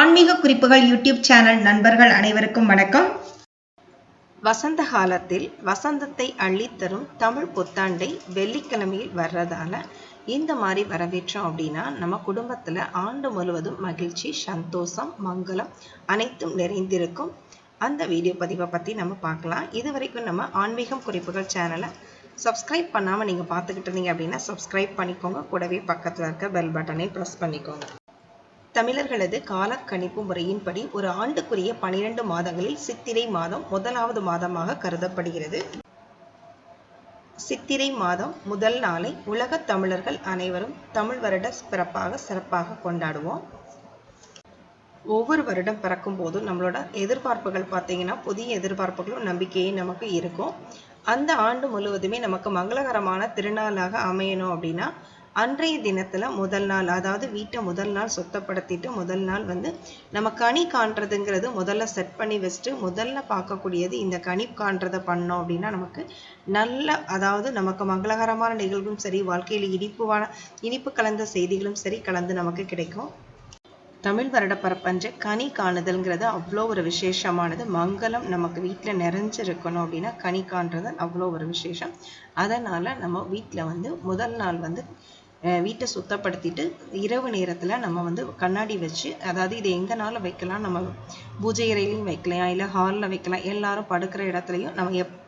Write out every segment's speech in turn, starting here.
ஆன்மீக குறிப்புகள் YouTube channel நண்பர்கள் அனைவருக்கும் வணக்கம். வசந்த காலத்தில் வசந்தத்தை அள்ளித்தரும் தமிழ் புத்தாண்டை வெள்ளிக்கிழமையில் வர்றதால இந்த மாதிரி வரவேற்றோம் அப்படின்னா நம்ம குடும்பத்தில் ஆண்டு முழுவதும் மகிழ்ச்சி சந்தோஷம் மங்களம் அனைத்தும் நிறைந்திருக்கும். அந்த வீடியோ பதிவை பற்றி நம்ம பார்க்கலாம். இது வரைக்கும் நம்ம ஆன்மீகம் குறிப்புகள் சேனலை சப்ஸ்கிரைப் பண்ணாமல் நீங்கள் பார்த்துக்கிட்டு இருந்தீங்க அப்படின்னா சப்ஸ்கிரைப் பண்ணிக்கோங்க. கூடவே பக்கத்தில் இருக்க பெல் பட்டனை ப்ரெஸ் பண்ணிக்கோங்க. தமிழர்களது கால கணிப்பு முறையின்படி ஒரு ஆண்டுக்குரிய பனிரெண்டு மாதங்களில் சித்திரை மாதம் முதலாவது மாதமாக கருதப்படுகிறது. சித்திரை மாதம் முதல் நாளை உலகத் தமிழர்கள் அனைவரும் தமிழ் வருட பிறப்பாக சிறப்பாக கொண்டாடுவோம். ஒவ்வொரு வருடம் பிறக்கும் போதும் நம்மளோட எதிர்பார்ப்புகள் பார்த்தீங்கன்னா புதிய எதிர்பார்ப்புகளும் நம்பிக்கையும் நமக்கு இருக்கும். அந்த ஆண்டு முழுவதுமே நமக்கு மங்களகரமான திருநாளாக அமையணும் அப்படின்னா அன்றைய தினத்துல முதல் நாள் அதாவது வீட்டை முதல் நாள் சுத்தப்படுத்திட்டு முதல் நாள் வந்து நம்ம கனி காண்றதுங்கிறது முதல்ல செட் பண்ணி வச்சுட்டு முதல்ல பார்க்கக்கூடியது இந்த கனி காண்றதை பண்ணோம் அப்படின்னா நமக்கு நல்ல அதாவது நமக்கு மங்களகரமான நிகழ்வும் சரி வாழ்க்கையில் இனிப்புவான இனிப்பு கலந்த செய்திகளும் சரி கலந்து நமக்கு கிடைக்கும். தமிழ் வருட பரப்பஞ்ச கனி காணுதல்ங்கிறது அவ்வளோ ஒரு விசேஷமானது. மங்களம் நமக்கு வீட்டில் நிறைஞ்சிருக்கணும் அப்படின்னா கனி காண்றது அவ்வளோ ஒரு விசேஷம். அதனால் நம்ம வீட்டில் வந்து முதல் நாள் வந்து வீட்டை சுத்தப்படுத்திட்டு இரவு நேரத்தில் நம்ம வந்து கண்ணாடி வச்சு அதாவது இது எங்கனாலும் வைக்கலாம் நம்ம பூஜை இறையிலையும் வைக்கலாம் இல்லை ஹாலில் வைக்கலாம் எல்லாரும் படுக்கிற இடத்துலையும் நம்ம எப்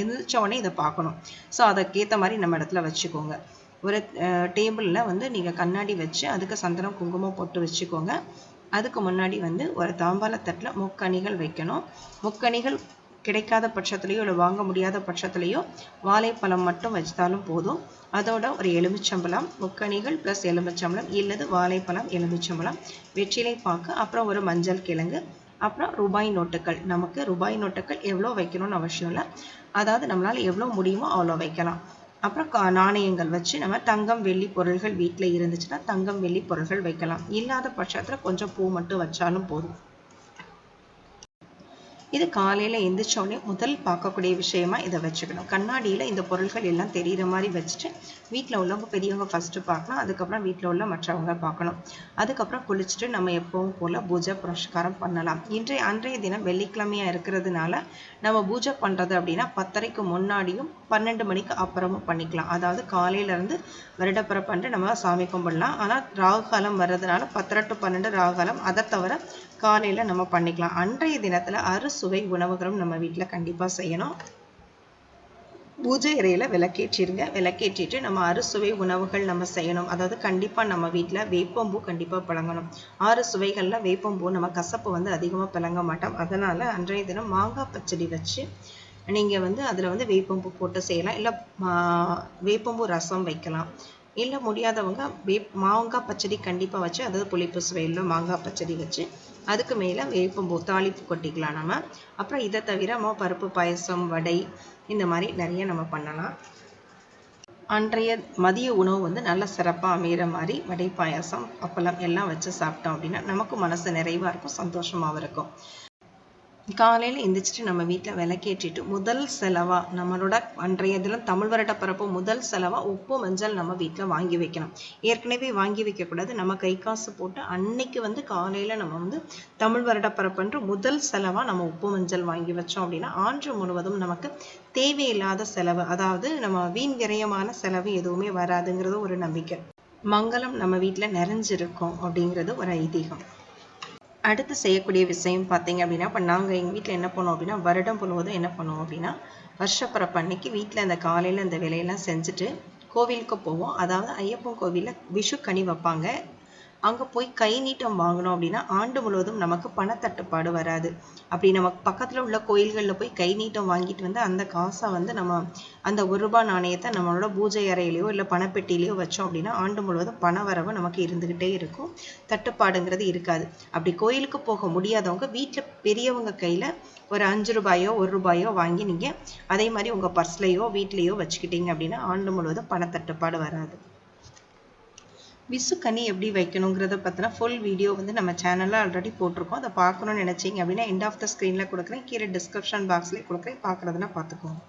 எந்திரிச்ச உடனே இதை பார்க்கணும். ஸோ அதுக்கேற்ற மாதிரி நம்ம இடத்துல வச்சுக்கோங்க. ஒரு டேபிளில் வந்து நீங்கள் கண்ணாடி வச்சு அதுக்கு சந்தனம் குங்குமம் போட்டு வச்சுக்கோங்க. அதுக்கு முன்னாடி வந்து ஒரு தாம்பாளத்தட்டில் முக்கணிகள் வைக்கணும். முக்கணிகள் கிடைக்காத பட்சத்துலேயோ இல்லை வாங்க முடியாத பட்சத்துலேயோ வாழைப்பழம் மட்டும் வச்சாலும் போதும். அதோட ஒரு எலுமிச்சம்பழம் முக்கணிகள் ப்ளஸ் எலுமிச்சம்பழம் இல்லது வாழைப்பழம் எலுமிச்சம்பழம் வெற்றிலை பாக்கு அப்புறம் ஒரு மஞ்சள் கிழங்கு அப்புறம் ரூபாய் நோட்டுகள் நமக்கு ரூபாய் நோட்டுகள் எவ்வளோ வைக்கணும்னு அவசியம் இல்லை. அதாவது நம்மளால் எவ்வளோ முடியுமோ அவ்வளோ வைக்கலாம். அப்புறம் கா நாணயங்கள் வச்சு நம்ம தங்கம் வெள்ளி பொருள்கள் வீட்டில் இருந்துச்சுன்னா தங்கம் வெள்ளி பொருள்கள் வைக்கலாம். இல்லாத பட்சத்தில் கொஞ்சம் பூ மட்டும் வச்சாலும் போதும். இது காலையில் எந்திரிச்சோடனே முதல் பார்க்கக்கூடிய விஷயமா இதை வச்சுக்கணும். கண்ணாடியில் இந்த பொருள்கள் எல்லாம் தெரிகிற மாதிரி வச்சுட்டு வீட்டில் உள்ளவங்க பெரியவங்க ஃபஸ்ட்டு பார்க்கணும். அதுக்கப்புறம் வீட்டில் உள்ள மற்றவங்க பார்க்கணும். அதுக்கப்புறம் குளிச்சுட்டு நம்ம எப்பவும் போல் பூஜை புரஸ்காரம் பண்ணலாம். இன்றைய அன்றைய தினம் வெள்ளிக்கிழமையாக இருக்கிறதுனால நம்ம பூஜை பண்ணுறது அப்படின்னா பத்தரைக்கு முன்னாடியும் பன்னெண்டு மணிக்கு அப்புறமும் பண்ணிக்கலாம். அதாவது காலையிலேருந்து வருடப்பிறப்பன்று நம்ம சாமி கும்பிடலாம். ஆனால் ராகு காலம் வர்றதுனால பத்தரை டு பன்னெண்டு ராகு காலம் அதை தவிர காலையில் நம்ம பண்ணிக்கலாம். அன்றைய தினத்தில் சுவை உணவுகளும் நம்ம வீட்டில் கண்டிப்பாக செய்யணும். பூஜை அறையில் விளக்கேற்றிருங்க. விளக்கேற்றிட்டு நம்ம அறுசுவை உணவுகள் நம்ம செய்யணும். அதாவது கண்டிப்பாக நம்ம வீட்டில் வேப்பம்பூ கண்டிப்பாக பிளங்கணும். ஆறு சுவைகளில் வேப்பம்பூ நம்ம கசப்பு வந்து அதிகமாக பிளங்க மாட்டோம். அதனால் அன்றைய தினம் மாங்காய் பச்சடி வச்சு நீங்கள் வந்து அதில் வந்து வேப்பம்பூ போட்டு செய்யலாம். இல்லை வேப்பம்பூ ரசம் வைக்கலாம். இல்லை முடியாதவங்க வேப் மாங்காய் பச்சடி கண்டிப்பாக வச்சு அதாவது புளிப்பு சுவையில் மாங்காய் பச்சடி வச்சு அதுக்கு மேலே வேப்பம்பூ தாளிப்பு கொட்டிக்கலாம் நம்ம. அப்புறம் இதை தவிர நம்ம பருப்பு பாயசம் வடை இந்த மாதிரி நிறைய நம்ம பண்ணலாம். அன்றைய மதிய உணவு வந்து நல்ல சிறப்பாக அமைகிற மாதிரி வடை பாயாசம் அப்பளம் எல்லாம் வச்சு சாப்பிட்டோம் அப்படின்னா நமக்கு மனசு நிறைவாக இருக்கும் சந்தோஷமாகவும் இருக்கும். காலையில் எந்திரிச்சிட்டு நம்ம வீட்டில் விளக்கேற்றிட்டு முதல் செலவாக நம்மளோட அன்றைய தினம் தமிழ் வருட பிறப்பு முதல் செலவாக உப்பு மஞ்சள் நம்ம வீட்டில் வாங்கி வைக்கணும். ஏற்கனவே வாங்கி வைக்கக்கூடாது. நம்ம கை காசு போட்டு அன்னைக்கு வந்து காலையில் நம்ம வந்து தமிழ் வருட பிறப்புன்ற முதல் செலவாக நம்ம உப்பு மஞ்சள் வாங்கி வச்சோம் அப்படின்னா ஆண்டு முழுவதும் நமக்கு தேவையில்லாத செலவு அதாவது நம்ம வீண் விரயமான செலவு எதுவுமே வராதுங்கிறது ஒரு நம்பிக்கை. மங்களம் நம்ம வீட்டில் நிறைஞ்சிருக்கும் அப்படிங்கிறது ஒரு ஐதீகம். அடுத்து செய்யக்கூடிய விஷயம் பார்த்தீங்க அப்படின்னா இப்போ நாங்கள் எங்கள் வீட்டில் என்ன பண்ணோம் அப்படின்னா வருடம் முழுவதும் என்ன பண்ணுவோம் அப்படின்னா வருஷப்பிறப்பு அன்னைக்கு வீட்டில் அந்த காலையில் அந்த வேலையெல்லாம் செஞ்சுட்டு கோவிலுக்கு போவோம். அதாவது ஐயப்பன் கோவிலில் விஷு கனி வைப்பாங்க. அங்கே போய் கை நீட்டம் வாங்கினோம் அப்படின்னா ஆண்டு முழுவதும் நமக்கு பணத்தட்டுப்பாடு வராது. அப்படி நம்ம பக்கத்தில் உள்ள கோயில்களில் போய் கை நீட்டம் வாங்கிட்டு வந்து அந்த காசை வந்து நம்ம அந்த ஒரு ரூபாய் நாணயத்தை நம்மளோட பூஜை அறையிலையோ இல்லை பணப்பெட்டிலையோ வச்சோம் அப்படின்னா ஆண்டு முழுவதும் பண வரவு நமக்கு இருந்துக்கிட்டே இருக்கும். தட்டுப்பாடுங்கிறது இருக்காது. அப்படி கோயிலுக்கு போக முடியாதவங்க வீட்டில் பெரியவங்க கையில் ஒரு அஞ்சு ரூபாயோ ஒரு ரூபாயோ வாங்கி நீங்கள் அதே மாதிரி உங்கள் பர்ஸ்லையோ வீட்லேயோ வச்சுக்கிட்டீங்க அப்படின்னா ஆண்டு முழுவதும் பணத்தட்டுப்பாடு வராது. விசுக்கனி எப்படி வைக்கணுங்கிறத பற்றின ஃபுல் வீடியோ வந்து நம்ம சேனலில் ஆல்ரெடி போட்டிருக்கோம். அதை பார்க்கணும்னு நினச்சிங்க அப்படின்னா எண்ட் ஆஃப் த ஸ்க்ரீனில் கொடுக்குறேன். கீழே டிஸ்கிரிப்ஷன் பாக்ஸ்லேயே கொடுக்குறேன். பார்க்குறதுனா பார்த்துக்கோங்க.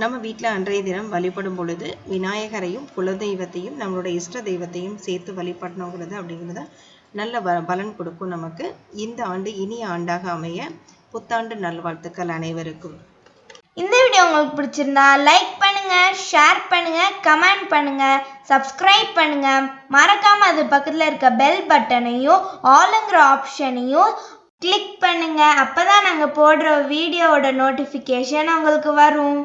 நம்ம வீட்டில் அன்றைய தினம் வழிபடும் பொழுது விநாயகரையும் குலதெய்வத்தையும் நம்மளோட இஷ்ட தெய்வத்தையும் சேர்த்து வழிபடணுங்கிறது அப்படிங்கிறத நல்ல ப பலன் கொடுக்கும் நமக்கு. இந்த ஆண்டு இனிய ஆண்டாக அமைய புத்தாண்டு நல்வாழ்த்துக்கள் அனைவருக்கும். இந்த வீடியோ உங்களுக்கு பிடிச்சிருந்தா லைக் பண்ணுங்க ஷேர் பண்ணுங்க கமெண்ட் பண்ணுங்க சப்ஸ்கிரைப் பண்ணுங்க. மறக்காம அது பக்கத்தில் இருக்க பெல் பட்டனையும் ஆளுங்கிற ஆப்ஷனையும் கிளிக் பண்ணுங்க. அப்பதான் நாங்கள் போடுற வீடியோவோட நோட்டிஃபிகேஷன் உங்களுக்கு வரும்.